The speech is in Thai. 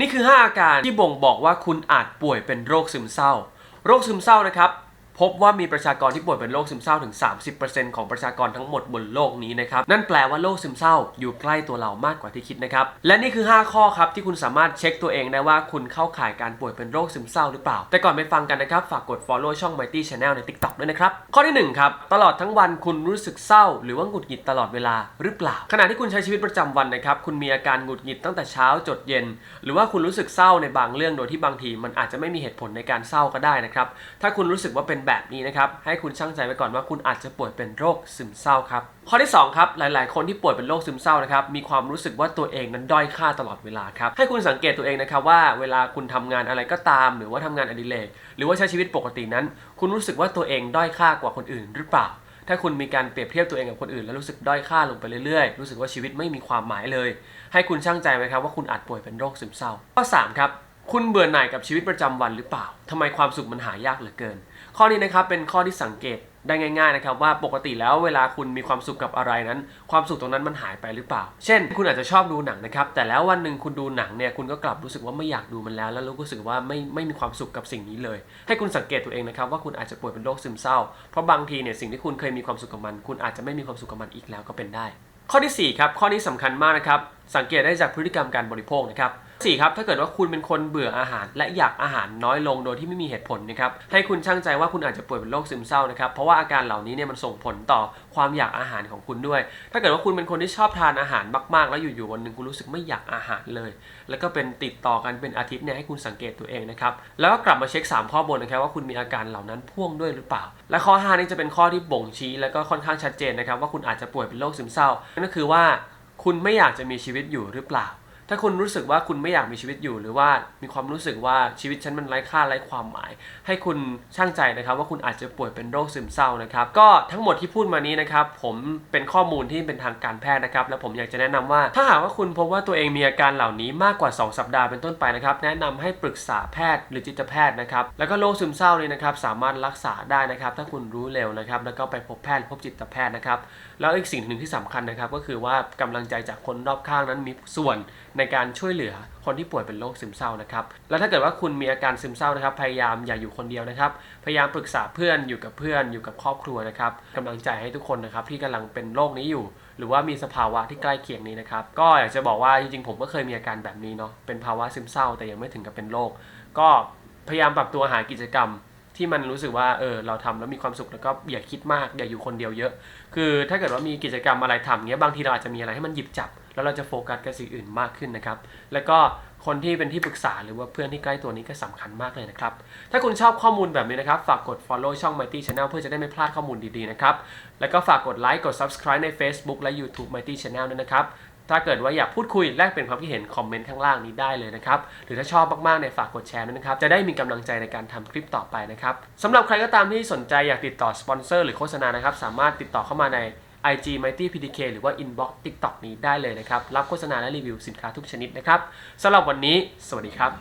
นี่คือ 5 อาการที่บ่งบอกว่าคุณอาจป่วยเป็นโรคซึมเศร้า โรคซึมเศร้านะครับ พบว่ามีประชากรที่ป่วยเป็นโรคซึมเศร้าถึง 30%ของประชากรทั้งหมดบนโลกนี้นะครับ นั่นแปลว่าโรคซึมเศร้าอยู่ใกล้ตัวเรามากกว่าที่คิดนะครับ และนี่คือ 5 ข้อครับที่คุณสามารถเช็คตัวเองได้ว่าคุณเข้าข่ายการป่วยเป็นโรคซึมเศร้าหรือเปล่า แต่ก่อนไปฟังกันนะครับ ฝากกด follow ช่อง Mighty Channel ใน TikTok ด้วยนะครับ ข้อที่ 1 ครับ ตลอดทั้งวันคุณรู้สึกเศร้า หรือว่าหงุดหงิดตลอดเวลาหรือเปล่า ขณะที่คุณใช้ชีวิตประจำวันนะครับคุณมีอาการหงุดหงิดตั้งแต่เช้าจดเย็น หรือว่าคุณรู้สึกเศร้าในบางเรื่องโดยที่บางที มันอาจจะไม่มีเหตุผลในการเศร้าก็ได้นะครับถ้าคุณรู้สึกว่าเป็นแบบนี้นะครับให้คุณชั่งใจไว้ก่อนว่าคุณอาจจะป่วยเป็นโรคซึมเศร้าครับข้อที่2ครับหลาย ๆ คนที่ป่วยเป็นโรคซึมเศร้านะครับมีความรู้สึกว่าตัวเองนั้นด้อยค่าตลอดเวลาครับให้คุณสังเกตตัวเองนะครับว่าเวลาคุณทำงานอะไรก็ตาม หรือว่าทำงานอดิเรกหรือว่าใช้ชีวิตปกตินั้น คุณรู้สึกว่าตัวเองด้อยค่ากว่าคนอื่นหรือเปล่าถ้าคุณมีการเปรียบเทียบตัวเองกับคนอื่นแล้วรู้สึกด้อยค่าลงไปเรื่อยๆ รู้สึกว่าชีวิตไม่มีความหมายเลย ให้คุณช่างใจไว้ครับว่าคุณอาจป่วยเป็นโรคซึมเศร้าข้อ3ครับคุณเบื่อหน่ายกับชีวิตประจำวันหรือเปล่าทำไมความสุขมันหายากเหลือเกิน ข้อนี้นะครับเป็นข้อที่สังเกตได้ง่ายๆนะครับว่าปกติแล้วเวลาคุณมีความสุขกับอะไรนั้น ความสุขตรงนั้นมันหายไปหรือเปล่า เช่น คุณอาจจะชอบดูหนังนะครับแต่แล้ววันหนึ่งคุณดูหนังเนี่ยคุณก็กลับรู้สึกว่าไม่อยากดูมันแล้ว แล้วรู้สึกว่าไม่ไม่มีความสุขกับสิ่งนี้เลย ให้คุณสังเกตตัวเองนะครับว่าคุณอาจจะป่วยเป็นโรคซึมเศร้า เพราะบางทีเนี่ยสิ่งที่คุณเคยมีความสุขกับมัน คุณอาจจะไม่มีความสุขกับมันอีกแล้วก็เป็นได้ ข้อที่4ครับข้อนี้สำคัญมากนะครับสังเกตได้จากพฤติกรรมการบริโภคนะครับ 4ครับถ้าเกิดว่าคุณเป็นคนเบื่ออาหาร และอยากอาหารน้อยลงโดยที่ไม่มีเหตุผลนะครับให้คุณช่างใจว่าคุณอาจจะป่วยเป็นโรคซึมเศร้านะครับเพราะว่าอาการเหล่านี้เนี่ยมันส่งผลต่อความอยากอาหารของคุณด้วย ถ้าเกิดว่าคุณเป็นคนที่ชอบทานอาหารมากๆ แล้วอยู่ๆวันหนึ่งคุณรู้สึกไม่อยากอาหารเลย แล้วก็เป็นติดต่อกันเป็นอาทิตย์เนี่ยให้คุณสังเกตตัวเองนะครับแล้วก็กลับมาเช็ค 3 ข้อบนนะครับว่าคุณมีอาการเหล่านั้นพ่วงด้วยหรือเปล่า และข้อ5นี่จะเป็นข้อที่บ่งชี้ แล้วก็ค่อนข้างชัดเจนนะครับว่าคุณอาจจะป่วยเป็นโรคซึมเศร้านั่นก็คือว่าคุณไม่อยากจะมีชีวิตอยู่หรือเปล่า ถ้าคุณรู้สึกว่าคุณไม่อยากมีชีวิตอยู่ หรือว่ามีความรู้สึกว่าชีวิตฉันมันไร้ค่าไร้ความหมาย ให้คุณช่างใจนะครับ ว่าคุณอาจจะป่วยเป็นโรคซึมเศร้านะครับ ก็ทั้งหมดที่พูดมานี้นะครับ ผมเป็นข้อมูลที่เป็นทางการแพทย์นะครับ และผมอยากจะแนะนำว่า ถ้าหากว่าคุณพบว่าตัวเองมีอาการเหล่านี้มากกว่า 2 สัปดาห์เป็นต้นไปนะครับ แนะนำให้ปรึกษาแพทย์หรือจิตแพทย์นะครับ แล้วก็โรคซึมเศร้านี่นะครับ สามารถรักษาได้นะครับ ถ้าคุณรู้เร็วนะครับ แล้วก็ไปพบแพทย์พบจิตแพทย์นะครับ แล้วอีกสิ่งหนึ่งที่สำคัญนะครับ ก็คือว่ากำลังใจจากคนรอบข้างนั้นมีส่วนในการช่วยเหลือคนที่ป่วยเป็นโรคซึมเศร้านะครับ แล้วถ้าเกิดว่าคุณมีอาการซึมเศร้านะครับ พยายามอย่าอยู่คนเดียวนะครับ พยายามปรึกษาเพื่อนอยู่กับเพื่อนอยู่กับครอบครัวนะครับกำลังใจให้ทุกคนนะครับที่กำลังเป็นโรคนี้อยู่ หรือว่ามีสภาวะที่ใกล้เคียงนี้นะครับ ก็อยากจะบอกว่าจริงๆผมก็เคยมีอาการแบบนี้เนาะ เป็นภาวะซึมเศร้าแต่ยังไม่ถึงกับเป็นโรค ก็พยายามปรับตัวหากิจกรรมที่มันรู้สึกว่าเออเราทำแล้วมีความสุขแล้วก็อย่าคิดมากอย่าอยู่คนเดียวเยอะ คือถ้าเกิดว่ามีกิจกรรมอะไรทำเงี้ยบางทีเราอาจจะมีอะไรให้มันหยิบจับ แล้วเราจะโฟกัสกับสิ่งอื่นมากขึ้นนะครับ แล้วก็คนที่เป็นที่ปรึกษาหรือว่าเพื่อนที่ใกล้ตัวนี้ก็สำคัญมากเลยนะครับ ถ้าคุณชอบข้อมูลแบบนี้นะครับ ฝากกด follow ช่อง Mighty Channel เพื่อจะได้ไม่พลาดข้อมูลดีๆนะครับ แล้วก็ฝากกดไลค์กด subscribe ใน Facebook และ YouTube Mighty Channel ด้วยนะครับ ถ้าเกิดว่าอยากพูดคุยแลกเปลี่ยนความคิดเห็นคอมเมนต์ข้างล่างนี้ได้เลยนะครับ หรือถ้าชอบมากๆเนี่ยฝากกดแชร์ด้วยนะครับ จะได้มีกำลังใจในการทำคลิปต่อไปนะครับสำหรับใครก็ตามที่สนใจอยากติดต่อสปอนเซอร์หรือโฆษณานะครับ สามารถติดต่อเข้ามาใน IG Mighty PDK หรือว่า Inbox TikTok นี้ได้เลยนะครับ รับโฆษณาและรีวิวสินค้าทุกชนิดนะครับสำหรับวันนี้ สวัสดีครับ